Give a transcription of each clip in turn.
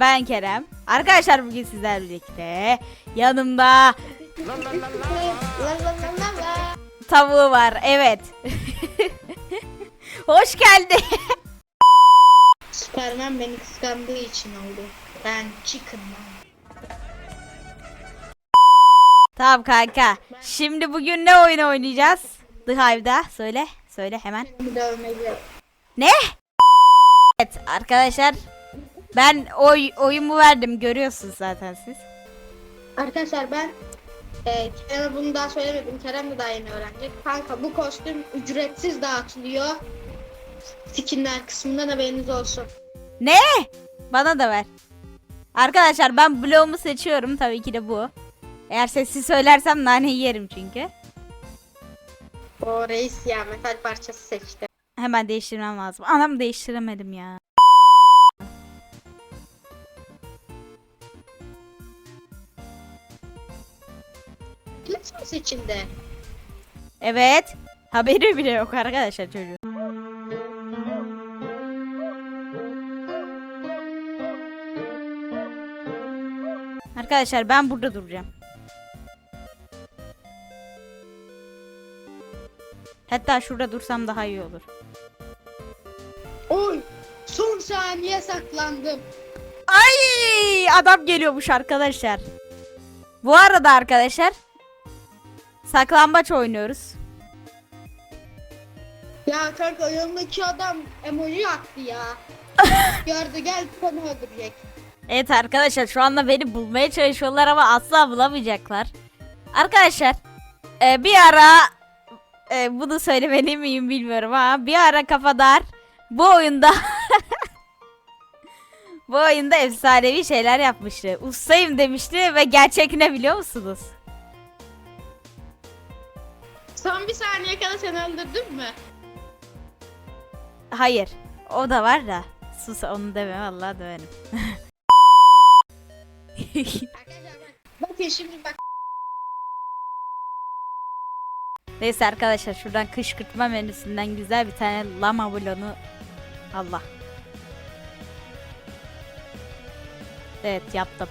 ben Kerem. Arkadaşlar bugün sizlerle birlikte yanımda tavuğu var. Evet. hoş geldin. Superman beni kıskandığı için oldu. Ben chicken'ım. tamam kanka. Şimdi bugün ne oyun oynayacağız? The Hive'da. Söyle. Söyle hemen. Dövmeli. Ne? Evet arkadaşlar ben oy oyumu verdim görüyorsunuz zaten siz. Arkadaşlar ben e, Kerem'e bunu daha söylemedim. Kerem de daha yeni öğrenecek. Kanka bu kostüm ücretsiz dağıtılıyor. Skinler kısmından haberiniz olsun. Ne? Bana da ver. Arkadaşlar ben bloğumu seçiyorum tabii ki de bu. Eğer sessiz söylersem nane yerim çünkü. O reis ya metal parçası seçti. Hemen değiştirmem lazım. Anam değiştiremedim ya. Mi seçildi? Evet. Haberi bile yok arkadaşlar çocuğun. Arkadaşlar ben burada duracağım. Hatta şurada dursam daha iyi olur. Oy! Son saniye saklandım. Ay adam geliyormuş arkadaşlar. Bu arada arkadaşlar saklambaç oynuyoruz. Ya kanka yanındaki adam emoji attı ya. Gördü gel seni öldürecek. Evet arkadaşlar şu anda beni bulmaya çalışıyorlar ama asla bulamayacaklar. Arkadaşlar e, bir ara e, bunu söylemeli miyim bilmiyorum ama bir ara kafadar bu oyunda bu oyunda efsanevi şeyler yapmıştı. Ustayım demişti ve gerçek ne biliyor musunuz? Son bir saniye kala seni öldürdüm mü? Hayır. O da var da. Sus onu deme vallahi döverim. Arkadaşlar bak. Bakın şimdi bak. Neyse arkadaşlar şuradan kışkırtma menüsünden güzel bir tane lama blonu Allah. Evet yaptım.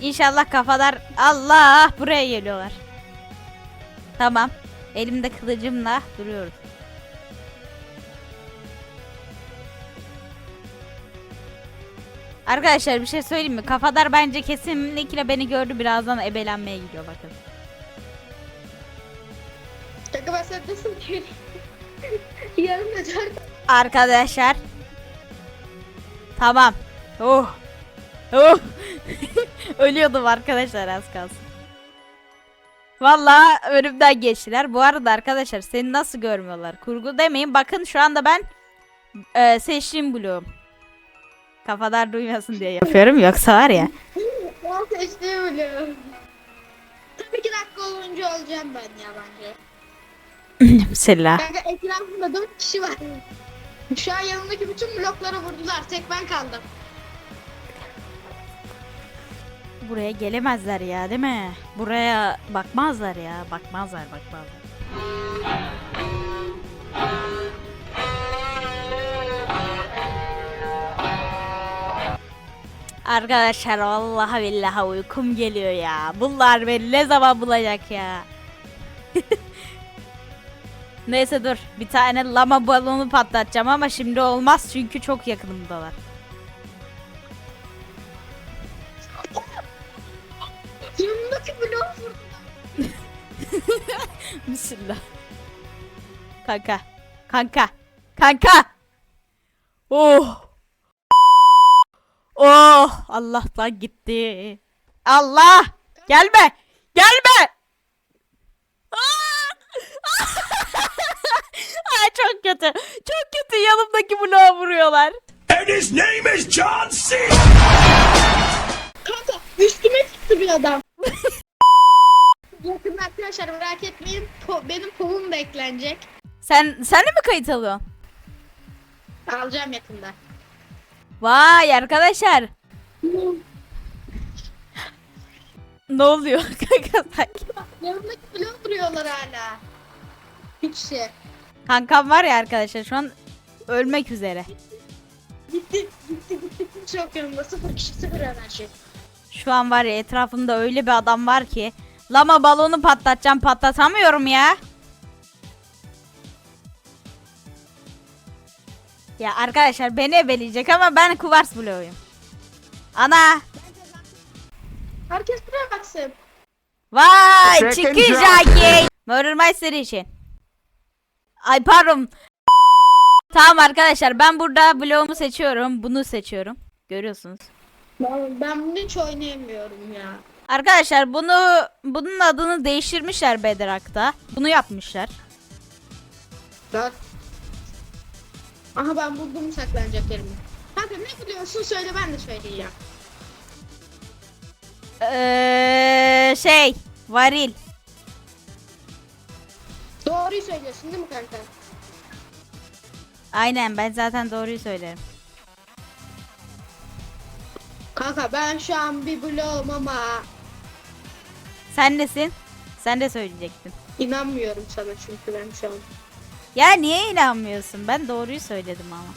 İnşallah kafalar Allah buraya geliyorlar. Tamam. Elimde kılıcımla duruyoruz. Arkadaşlar bir şey söyleyeyim mi? Kafadar bence kesinlikle beni gördü birazdan ebelenmeye gidiyor bakın. Sana nasıl diyeyim? Yarım dört. Arkadaşlar. Tamam. Oh. Oh. Ölüyordum arkadaşlar az kalsın. Vallahi önümden geçtiler. Bu arada arkadaşlar seni nasıl görmüyorlar? Kurgu demeyin. Bakın şu anda ben e, seçtiğim bloğum. Kafadar duymasın diye yapıyorum. Yoksa var ya. Ben seçtiğimi biliyorum. Tabii iki dakika olunca olacağım ben ya bence. Bismillah. Kanka etrafımda dört kişi var. Şu an yanımdaki bütün blokları vurdular. Tek ben kaldım. Buraya gelemezler ya değil mi? Buraya bakmazlar ya. Bakmazlar bakmazlar. Arkadaşlar vallahi billahi uykum geliyor ya. Bunlar beni ne zaman bulacak ya? Neyse dur. Bir tane lama balonu patlatacağım ama şimdi olmaz çünkü çok yakınımdalar. Yanımdaki blok vurdular. Bismillah. Kanka. Kanka. Kanka. Oh. Oh. Allah'tan gitti. Allah. Gelme. Gelme. Aa! Ay çok kötü. Çok kötü yanımdaki bloğa vuruyorlar. And his name is John C. Kanka üstüme çıktı bir adam. Yakında arkadaşlar merak etmeyin. Po- benim povum da eklenecek. Sen sen de mi kayıt alıyorsun? Alacağım yakında. Vay arkadaşlar. Ne oluyor kanka sanki? Yanımdaki blok duruyorlar hala. Bir kişi. Kankam var ya arkadaşlar şu an ölmek üzere. Gitti gitti gitti. Yok yanımda. Sıfır kişi sıfır enerji. Şu an var ya etrafımda öyle bir adam var ki. Lama balonu patlatacağım patlatamıyorum ya. Ya arkadaşlar beni ebeleyecek ama ben kuvars bloğuyum. Ana. Herkes buraya baksın. Vay çıkacak. Murder Meister için. Ay pardon. Tamam arkadaşlar ben burada bloğumu seçiyorum. Bunu seçiyorum. Görüyorsunuz. Ben, ben bunu hiç oynayamıyorum ya. Arkadaşlar bunu bunun adını değiştirmişler Bedrock'ta. Bunu yapmışlar. Bak. Aha ben buldum saklanacak yerimi. Kanka ne biliyorsun söyle ben de söyleyeceğim. Ee, şey, varil. Doğruyu söylüyorsun değil mi kanka? Aynen ben zaten doğruyu söylerim. Kanka ben şu an bir bloğum ama Sen nesin? Sen de söyleyecektin. inanmıyorum sana çünkü ben şu an. Ya niye inanmıyorsun? Ben doğruyu söyledim ama.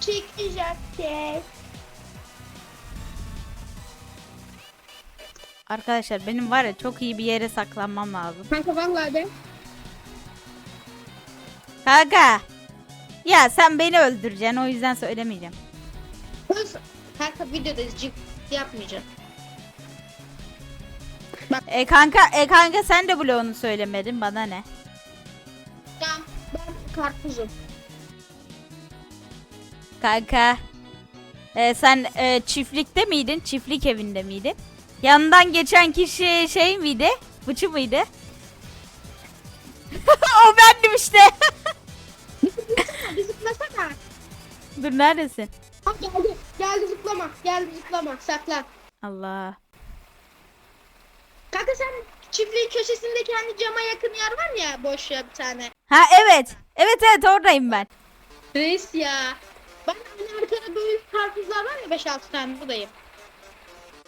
Çıkacak ses. Arkadaşlar benim var ya çok iyi bir yere saklanmam lazım. Kanka vallahi de. Kanka. Ya sen beni öldüreceksin o yüzden söylemeyeceğim. Videoda cık yapmayacağım. E kanka, e kanka sen de bloğunu söylemedin bana ne? Tamam ben karpuzum. Kanka. e, sen e, çiftlikte miydin? Çiftlik evinde miydin? Yanından geçen kişi şey miydi? Bıçı mıydı? o bendim işte. Dur neredesin? Ha geldi. Geldi zıplama. Geldi zıplama. Saklan. Allah. Kanka sen çiftliğin köşesinde kendi cama yakın yer var ya boş ya bir tane. Ha evet. Evet evet oradayım ben. Reis ya. Ben hani arkada böyle karpuzlar var ya 5-6 tane buradayım.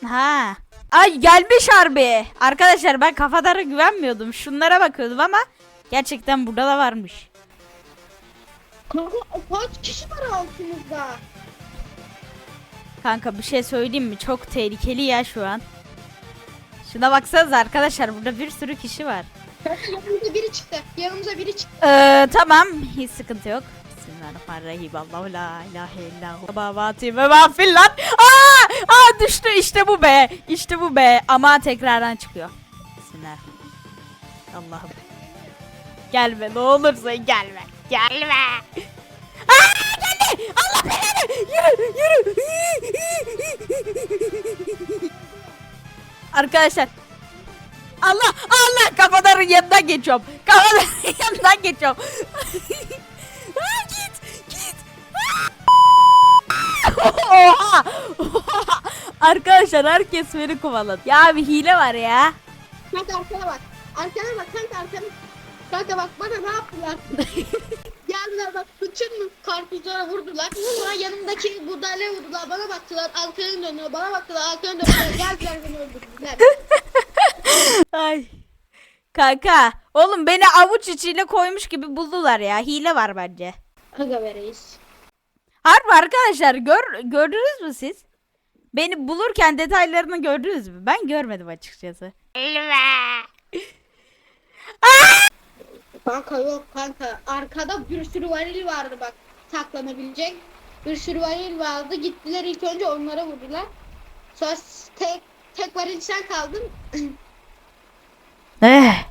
Ha. Ay gelmiş harbi. Arkadaşlar ben kafadara güvenmiyordum. Şunlara bakıyordum ama gerçekten burada da varmış. Kanka kaç kişi var altımızda? Kanka bir şey söyleyeyim mi? Çok tehlikeli ya şu an. Şuna baksanıza arkadaşlar burada bir sürü kişi var. Yanımıza biri çıktı. Yanımıza biri çıktı. Ee, tamam hiç sıkıntı yok. Bismillahirrahmanirrahim. Allahu la ilahe illallah. Babati ve mağfir lan. Aa! Aa düştü işte bu be. İşte bu be. Ama tekrardan çıkıyor. Bismillah. Allah'ım. Gelme ne olursa gelme. Gelme. Aa. Allah belanı. Yürü yürü. Arkadaşlar Allah Allah kafadarın yanından geçiyorum. Kafadarın yanından geçiyorum. Aa, git git. Oha! Oha! Arkadaşlar herkes beni kovaladı. Ya bir hile var ya. Kanka arkana bak. Arkana bak kanka arkana. Kanka bak bana ne yaptılar? Geldiler bak bütün karpuzlara vurdular. Sonra yanımdaki buğdaylara vurdular. Bana baktılar arkalarını dönüyor. Bana baktılar arkalarını dönüyor. Geldiler beni öldürdüler. Ay. Kanka, oğlum beni avuç içiyle koymuş gibi buldular ya. Hile var bence. Aga be reis. Harbi arkadaşlar gör, gördünüz mü siz? Beni bulurken detaylarını gördünüz mü? Ben görmedim açıkçası. Kanka yok kanka. Arkada bir sürü varil vardı bak. Saklanabilecek. Bir sürü varil vardı. Gittiler ilk önce onlara vurdular. Sonra tek tek varil sen kaldın. Eh.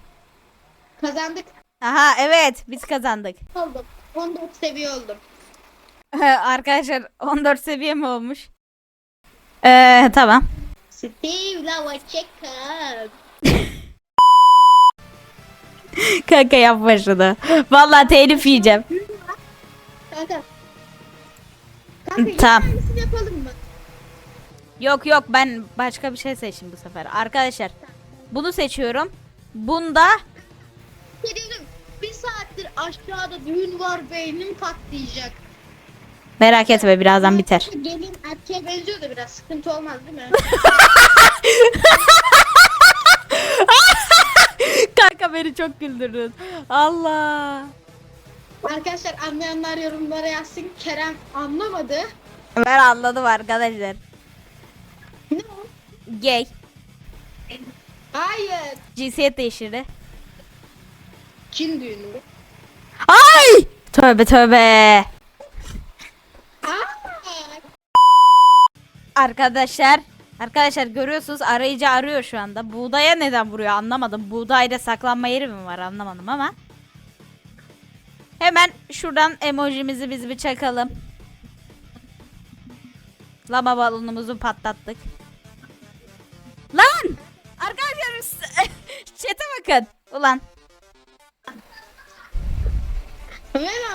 Kazandık. Aha evet biz kazandık. Oldum. 14 seviye oldum. Arkadaşlar 14 seviye mi olmuş? Ee, tamam. Steve Lava Checker. Kanka yapma şunu. Vallahi telif yiyeceğim. Kanka. Kanka Tamam. yapalım mı? Yok yok ben başka bir şey seçtim bu sefer. Arkadaşlar bunu seçiyorum. Bunda? Bir saattir aşağıda düğün var beynim patlayacak. merak etme birazdan biter. Gelin erkeğe benziyor da biraz sıkıntı olmaz değil mi? Kanka beni çok güldürdün. Allah. Arkadaşlar anlayanlar yorumlara yazsın. Kerem anlamadı. Ben anladım arkadaşlar. Ne o? Gay. Hayır. Cinsiyet değiştirdi. Çin düğünü. Ay! Tövbe tövbe. Aa! Arkadaşlar Arkadaşlar görüyorsunuz arayıcı arıyor şu anda. Buğdaya neden vuruyor anlamadım. Buğdayda saklanma yeri mi var anlamadım ama. Hemen şuradan emojimizi biz bir çakalım. Lama balonumuzu patlattık. Lan! Arkadaşlar chat'e bakın. Ulan.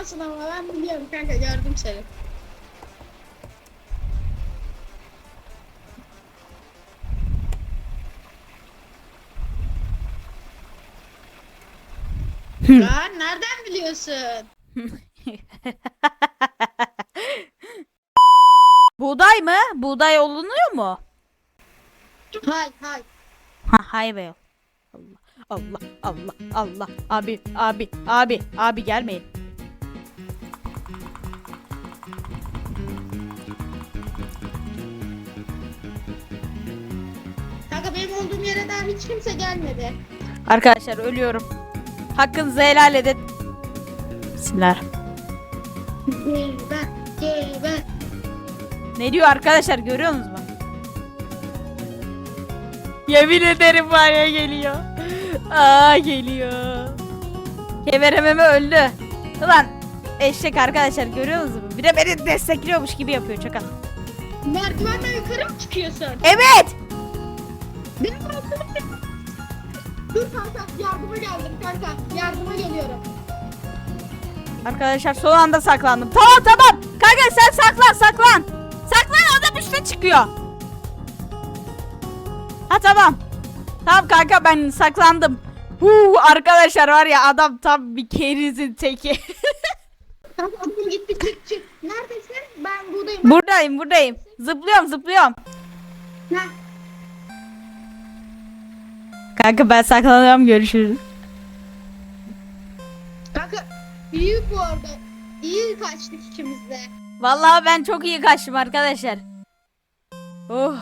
Alsın ama ben biliyorum kanka gördüm seni. Lan nereden biliyorsun? Buğday mı? Buğday olunuyor mu? Hay hay. Ha hay be. Allah Allah Allah Allah. Abi abi abi abi gelmeyin. Kanka benim olduğum yere daha hiç kimse gelmedi. Arkadaşlar ölüyorum. Hakkınızı helal edin. Bismillah. Geber, geber. Ne diyor arkadaşlar görüyor musunuz mu? Yemin ederim var ya geliyor. Aa geliyor. Keverememe öldü. Ulan eşek arkadaşlar görüyor musunuz? Bir de beni destekliyormuş gibi yapıyor çakal. Merdivenden yukarı mı çıkıyorsun? Evet. Benim arkadaşım. Dur kanka yardıma geldim kanka. Yardıma geliyorum. Arkadaşlar son anda saklandım. Tamam tamam. Kanka sen saklan saklan. Saklan adam üstüne çıkıyor. Ha tamam. Tamam kanka ben saklandım. Huu, arkadaşlar var ya adam tam bir kerizin teki. Kanka adım gitti çık çık. Neredesin? Ben buradayım. buradayım buradayım. Zıplıyorum zıplıyorum. Ha. Kanka ben saklanıyorum görüşürüz. Kanka iyi bu arada. İyi kaçtık ikimiz de. Vallahi ben çok iyi kaçtım arkadaşlar. Oh.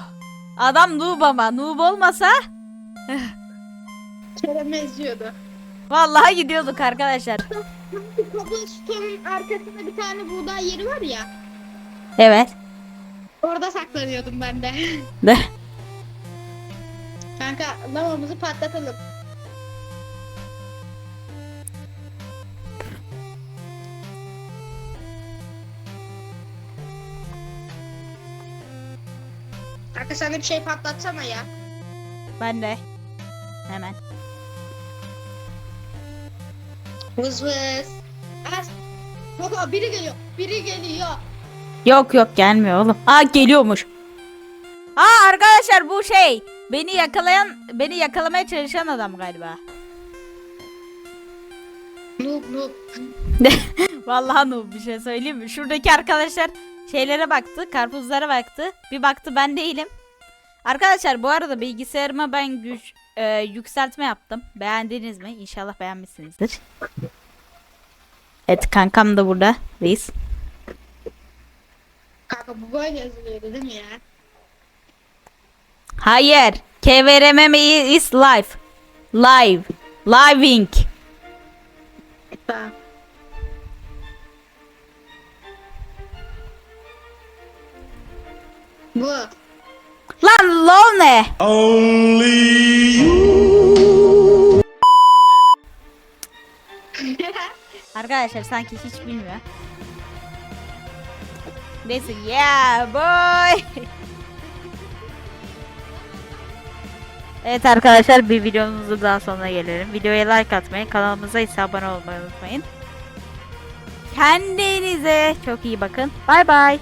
Adam noob ama noob olmasa Kerem eziyordu. vallahi gidiyorduk arkadaşlar. Cobblestone'un arkasında bir tane buğday yeri var ya. Evet. Orada saklanıyordum ben de. De. Kanka lavamızı patlatalım. Kanka sen de bir şey patlatsana ya. Ben de. Hemen. Vız vız. Az. Kanka biri geliyor. Biri geliyor. Yok yok gelmiyor oğlum. Aa geliyormuş. Aa arkadaşlar bu şey beni yakalayan beni yakalamaya çalışan adam galiba. Noob noob. Vallahi noob bir şey söyleyeyim mi? Şuradaki arkadaşlar şeylere baktı, karpuzlara baktı. Bir baktı ben değilim. Arkadaşlar bu arada bilgisayarıma ben güç e, yükseltme yaptım. Beğendiniz mi? İnşallah beğenmişsinizdir. Evet kankam da burada. Reis. Kanka bu böyle yazılıyordu değil mi ya? Hayır. KVRMM is live. Live. Living. Bu. Lan lol ne? Only you. Arkadaşlar sanki hiç bilmiyor. Neyse yeah boy. Evet arkadaşlar bir videomuzun daha sonuna gelelim. Videoya like atmayı, kanalımıza ise abone olmayı unutmayın. Kendinize çok iyi bakın. Bay bay.